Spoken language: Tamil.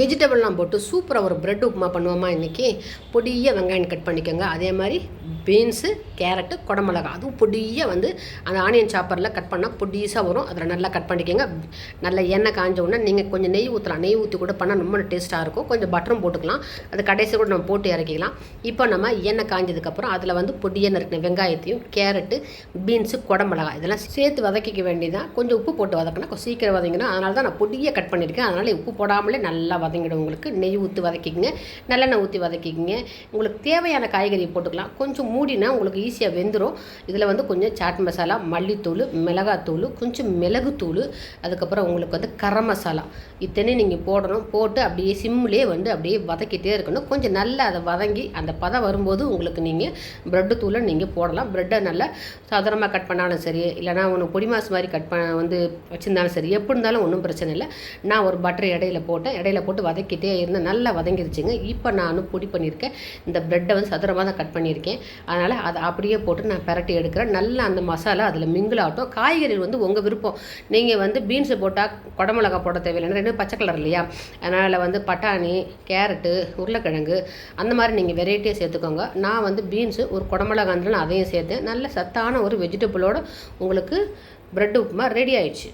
வெஜிடபிள்லாம் போட்டு சூப்பராக ஒரு ப்ரெட் உப்புமா பண்ணுவோமா இன்றைக்கி பொடியாக வெங்காயம் கட் பண்ணிக்கோங்க. அதே மாதிரி பீன்ஸு கேரட்டு குடமிளகா அதுவும் பொடியாக வந்து அந்த ஆனியன் சாப்பரில் கட் பண்ணால் பொடிசாக வரும். அதில் நல்லா கட் பண்ணிக்கோங்க. நல்ல எண்ணெய் காஞ்ச உடனே நீங்கள் கொஞ்சம் நெய் ஊற்றலாம் நெய் ஊற்றி கூட பண்ணால் ரொம்ப டேஸ்ட்டாக இருக்கும். கொஞ்சம் பட்டரும் போட்டுக்கலாம். அது கடைசி கூட நம்ம போட்டு இறக்கிக்கலாம். இப்போ நம்ம எண்ணெய் காஞ்சதுக்கப்புறம் அதில் வந்து பொடியாக நறுக்கின வெங்காயத்தையும் கேரட்டு பீன்ஸு குடமிளகா இதெல்லாம் சேர்த்து வதக்கிக்க வேண்டியதான் கொஞ்சம் உப்பு போட்டு வதக்கினா கொஞ்சம் சீக்கிரம் வதங்கினா அதனால தான் நான் பொடியாக கட் பண்ணியிருக்கேன். அதனால் உப்பு போடாமலே நல்லா வதங்கிடும் உங்களுக்கு. நெய் ஊற்றி வதக்கிக்கங்க. நல்லெண்ணெய் ஊற்றி வதக்கிக்கங்க. உங்களுக்கு தேவையான காய்கறி போட்டுக்கலாம். கொஞ்சம் மூடினா உங்களுக்கு ஈஸியாக வெந்துடும் இதில் வந்து கொஞ்சம் சாட் மசாலா மல்லித்தூள் மிளகாத்தூள் கொஞ்சம் மிளகுத்தூள் அதுக்கப்புறம் உங்களுக்கு வந்து கரம் மசாலா இத்தனை நீங்கள் போடணும். போட்டு அப்படியே சிம்லேயே வந்து அப்படியே வதக்கிட்டே இருக்கணும். கொஞ்சம் நல்லா அதை வதங்கி அந்த பதம் வரும்போது உங்களுக்கு நீங்கள் ப்ரெட்டு தூளை நீங்கள் போடலாம். ப்ரெட்டை நல்லா சாதாரணமாக கட் பண்ணாலும் சரி இல்லைனா ஒன்று பொடி மாசு மாதிரி கட் பண்ண வந்து வச்சுருந்தாலும் சரி எப்படி இருந்தாலும் ஒன்றும் பிரச்சனை இல்லை. நான் ஒரு பட்டர் இடையில போட்டேன். இடையில போட்டு வதக்கிட்டே இருந்தேன். நல்லா வதங்கிருச்சுங்க. இப்போ நான் பொடி பண்ணியிருக்கேன். இந்த ப்ரெட்டை வந்து சதுரமாக தான் கட் பண்ணியிருக்கேன். அதனால் அதை அப்படியே போட்டு நான் பிரட்டி எடுக்கிறேன். நல்லா அந்த மசாலா அதில் மிங்கிள் ஆகட்டும். காய்கறி வந்து உங்கள் விருப்பம். நீங்கள் வந்து பீன்ஸு போட்டால் குடமிளகா போட தேவையில்லை ரெண்டு பச்சை கலர் இல்லையா? அதனால் வந்து பட்டாணி கேரட்டு உருளைக்கிழங்கு அந்த மாதிரி நீங்கள் வெரைட்டியாக சேர்த்துக்கோங்க. நான் வந்து பீன்ஸு ஒரு குடமிளகா இருந்தாலும் அதையும் சேர்த்தேன் நல்ல சத்தான ஒரு வெஜிடபிளோட உங்களுக்கு ப்ரெட் உப்புமா ரெடி ஆயிடுச்சு.